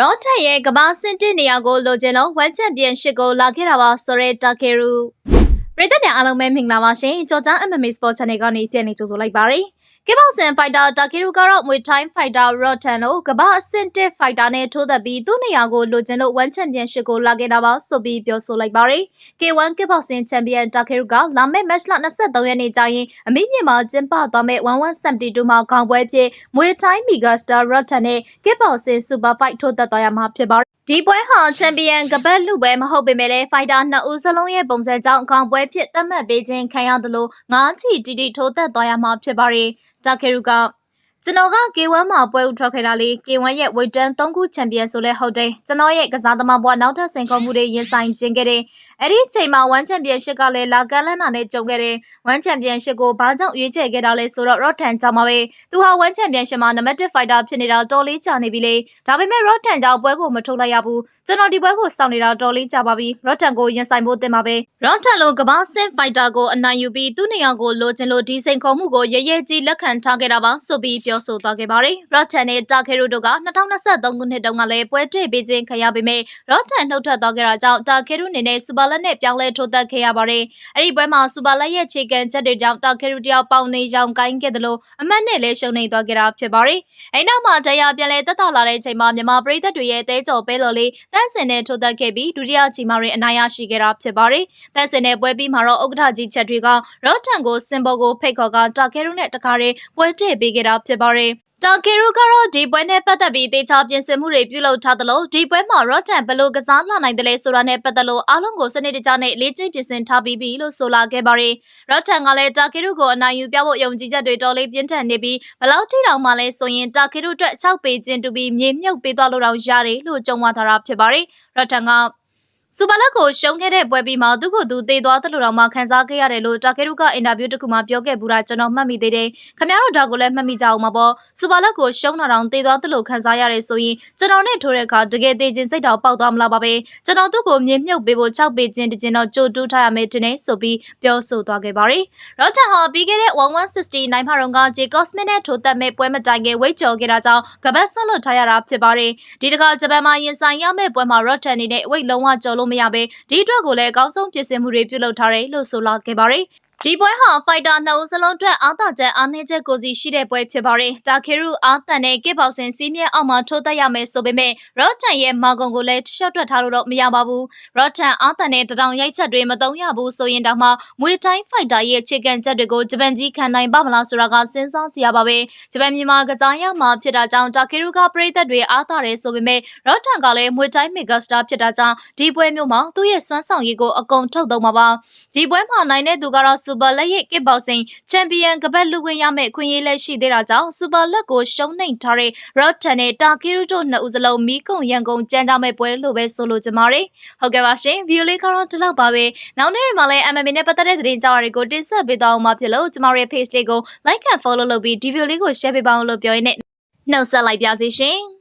ရော့ထက်ရဲ့ကမ္ဘာစင်တစ်နေရာကိုလိုချင်လို့ဝမ်ချန်ပီယံရှစ်ကိုလာခဲ့တာပါဆိုရဲတာကေရူ ပရိသတ်များအားလုံးပဲမင်္ဂလာပါရှင်ကြော်ကြား MMA Sport Channel ကနေပြန်လည်ကြိုဆိုလိုက်ပါရစေကေဘောက်ဆန်ဖိုက်တာတာကီရူကတော့မွေတိုင်းဖိုက်တာရော့ထန်တို့ကမ္ဘာအဆင့်တစ်ဖိုက်တာနဲ့ထိုးသက်ပြီးသူ့နေရာကိုလိုချင်လို့ဝမ်ချန်ပီယံရှစ်ကိုလာခဲ့တာပါဆိုပြီးပြောဆိုလိုက်ပါရယ် K1 ကေဘောက်ဆန်ချန်ပီယံတာကီရူကလာမယ့် match လ23ရက်နေ့ကျရင်အမိမြေမှာကျင်းပသွားမယ့်1172မှာခေါင်းပွဲဖြစ်မွေတိုင်းမီဂါစတာရော့ထန်နဲ့ကေဘောက်ဆန်စူပါဖိုက်ထိုးသက်သွားရမှာဖြစ်ပါတယ် ဒီပွဲဟာချန်ပီယံကပတ်လူပွဲမဟုတ်ပေမဲ့လည်းဖိုက်တာနှစ်ဦးစလုံးရဲ့ပုံစံကြောင့်အကောင်ပွဲဖြစ်သတ်မှတ်ပေးခြင်းခံရတယ်လို့ငါးချီတီတီထိုးသက်သွားရမှာဖြစ်ပါတယ်။တာကေရူက ကျွန်တော်က K1 မှာပွဲဥထွက်ခဲ့တာလေ K1 ရဲ့ဝိတ်တန်၃ခုချန်ပီယံဆိုလဲဟုတ်တယ်ကျွန်တော်ရဲ့ကစားသမားဘဝနောက်ထပ်စိန်ခေါ်မှုတွေရင်ဆိုင်ကျင်းခဲ့တယ်အဲ့ဒီအချိန်မှာ1ချန်ပီယံရှစ်ကလည်းလာကန်လန်နာနဲ့ကြုံခဲ့တယ်1ချန်ပီယံရှစ်ကိုဘာကြောင့်ရွေးချယ်ခဲ့တာလဲဆိုတော့ Rotten ကြောင့်ပါပဲသူဟာ1ချန်ပီယံရှစ်မှာနံပါတ်1 fighter ဖြစ်နေတာတော်လေးကြာနေပြီလေဒါပေမဲ့ Rotten ကြောင့်ပွဲကိုမထုတ်လိုက်ရဘူးကျွန်တော်ဒီပွဲကိုစောင့်နေတာတော်လေးကြာပါပြီ Rotten ကိုရင်ဆိုင်ဖို့တင်ပါပဲ Rotten လိုကမ္ဘာစင် fighter ကိုအနိုင်ယူပြီးသူ့နေရာကိုလိုချင်လို့ဒီစိန်ခေါ်မှုကိုရရဲကြီးလက်ခံထားခဲ့တာပါဆိုပြီးပြောဆိုသွားခဲ့ပါတယ် Rotten နဲ့ Takeru တို့က2023ခုနှစ်တုန်းကလည်းပွဲတွေ့ပေးခြင်းခံရပေမဲ့ Rotten နှုတ်ထွက်သွားခဲ့တာကြောင့် Takeru အနေနဲ့စူပါလက်နဲ့ပြောင်းလဲထိုးသက်ခဲ့ရပါတယ်။အဲ့ဒီပွဲမှာစူပါလက်ရဲ့ခြေကန်ချက်တွေကြောင့် Takeru တယောက်ပေါင်နေရောင်ကိုင်းခဲ့တယ်လို့အမတ်နဲ့လည်းရှုံးနေသွားခဲ့တာဖြစ်ပါတယ်။အဲ့နောက်မှာတရားပြန်လဲတက်တာလာတဲ့ချိန်မှာမြန်မာပရိသတ်တွေရဲ့တဲကြော်ပဲလော်လေးတန်းစင်နဲ့ထိုးသက်ခဲ့ပြီးဒုတိယချိန်မှာအနိုင်ရရှိခဲ့တာဖြစ်ပါတယ်။တန်းစင်နဲ့ပွဲပြီးမှာတော့ဥက္ကဋ္ဌကြီးချက်တွေက Rotten ကိုစင်ဘောကိုဖိတ်ခေါ်က Takeru နဲ့တခါတည်းပွဲတွေ့ပေးခဲ့တာဖြစ်ပါတယ်။တာကီရူကတော့ဒီပွဲနဲ့ပတ်သက်ပြီးတေချာပြင်ဆင်မှုတွေပြုလုပ်ထားသလိုဒီပွဲမှာရော့တန်ဘယ်လိုကစားလာနိုင်တယ်လဲဆိုတာနဲ့ပတ်သက်လို့အားလုံးကိုစနစ်တကျနဲ့လေ့ကျင့်ပြင်ဆင်ထားပြီးပြီလို့ဆိုလာခဲ့ပါတယ်။ရော့တန်ကလည်းတာကီရူကိုအနိုင်ယူပြဖို့ယုံကြည်ချက်တွေတော်လေးပြင်းထန်နေပြီးဘလောက်ထိတောင်မှလဲဆိုရင်တာကီရူအတွက်6ပေကျင်းတူပြီးမြေမြုပ်ပေးသွားလို့တော့ရတယ်လို့ကြုံဝါထားတာဖြစ်ပါတယ်။ရော့တန်က စူပါလက်ကိုရှုံးခဲ့တဲ့ပွဲပြီးမှသူ့ကိုယ်သူသေသွားသလိုတောင်မှခံစားခဲ့ရတယ်လို့တာကေရုကအင်တာဗျူးတစ်ခုမှပြောခဲ့ဘူးတာကျွန်တော်မှတ်မိသေးတယ်။ခင်ဗျားတို့ဒါကိုလည်းမှတ်မိကြအောင်ပါပေါ့။စူပါလက်ကိုရှုံးတာတောင်သေသွားသလိုခံစားရတယ်ဆိုရင်ကျွန်တော်နဲ့ထိုးတဲ့အခါတကယ်သေခြင်းစိတ်တော်ပေါက်သွားမလားပါပဲ။ကျွန်တော်သူ့ကိုမြေမြုပ်ပေးဖို့6ပေခြင်းတခြင်းတော့ကြိုတူးထားရမယ်တင်နေဆိုပြီးပြောဆိုသွားခဲ့ပါတယ်။ရော့တန်ဟာပြီးခဲ့တဲ့1160နိုင်ဖာရုံကဂျေကော့စမစ်နဲ့ထိုးသက်မဲ့ပွဲမတိုင်ခင်ဝိတ်ကျော်ခဲ့တာကြောင့်ကပတ်ဆွန့်လွတ်ထားရတာဖြစ်ပါတယ်။ဒီတခါဂျပန်မှာရင်ဆိုင်ရမယ့်ပွဲမှာရော့တန်အနေနဲ့ဝိတ်လုံးဝကျော်လို့မရဘဲဒီအတွက်ကိုလည်းအကောင်းဆုံးပြင်ဆင်မှုတွေပြုလုပ်ထားတယ်လို့ဆိုလာခဲ့ပါတယ်။ ဒီပွဲဟာဖိုက်တာနှစ်ဦးစလုံးအတွက်အာသာချက်အားနည်းချက်ကိုစီရှိတဲ့ပွဲဖြစ်ပါတယ်။တာခေရုအာသန်နဲ့ကစ်ပေါစင်စီးမြဲအောက်မှာထိုးသက်ရမယ်ဆိုပေမဲ့ရော့တန်ရဲ့မာဂုံကိုလည်းရှော့တွက်ထားလို့တော့မရပါဘူး။ရော့တန်အာသန်နဲ့တတောင်ရိုက်ချက်တွေမတုံးရဘူးဆိုရင်တောင်မှမွေတိုင်းဖိုက်တာရဲ့ခြေကန်ချက်တွေကိုဂျပန်ကြီးခံနိုင်ပါမလားဆိုတာကစဉ်းစားစရာပါပဲ။ဂျပန်မြန်မာကစားရမှာဖြစ်တာကြောင့်တာခေရုကပရိသတ်တွေအားသာတယ်ဆိုပေမဲ့ရော့တန်ကလည်းမွေတိုင်းမီဂါစတာဖြစ်တာကြောင့်ဒီပွဲမျိုးမှာသူ့ရဲ့စွမ်းဆောင်ရည်ကိုအကုန်ထုတ်သုံးပါပါ။ဒီပွဲမှာနိုင်တဲ့သူကတော့စူပါလက်ရဲ့ကစ်ဘောက်ဆင်ချန်ပီယံကပတ်လူဝင်ရမယ့်ခွင့်ရေးလက်ရှိသေးတာကြောင့်စူပါလက်ကိုရှုံးနိမ့်ထားတဲ့ရော့တန်နဲ့တာကီရူတို့နှစ်ဦးစလုံးမီးကုံရန်ကုန်ကြမ်းကြမဲ့ပွဲလို့ပဲဆိုလိုချင်ပါတယ်။ဟုတ်ကဲ့ပါရှင်ဗီဒီယိုလေးကတော့ဒီလောက်ပါပဲ။နောက်နေ့တွေမှာလည်း MMA နဲ့ပတ်သက်တဲ့သတင်းကြောင်းတွေကိုတင်ဆက်ပေးသွားအောင်မှာဖြစ်လို့ကျမတို့ရဲ့ page လေးကို like and follow လုပ်ပြီးဒီဗီဒီယိုလေးကို share ပေးပါအောင်လို့ပြောရင်းနဲ့နှုတ်ဆက်လိုက်ပါစီရှင်။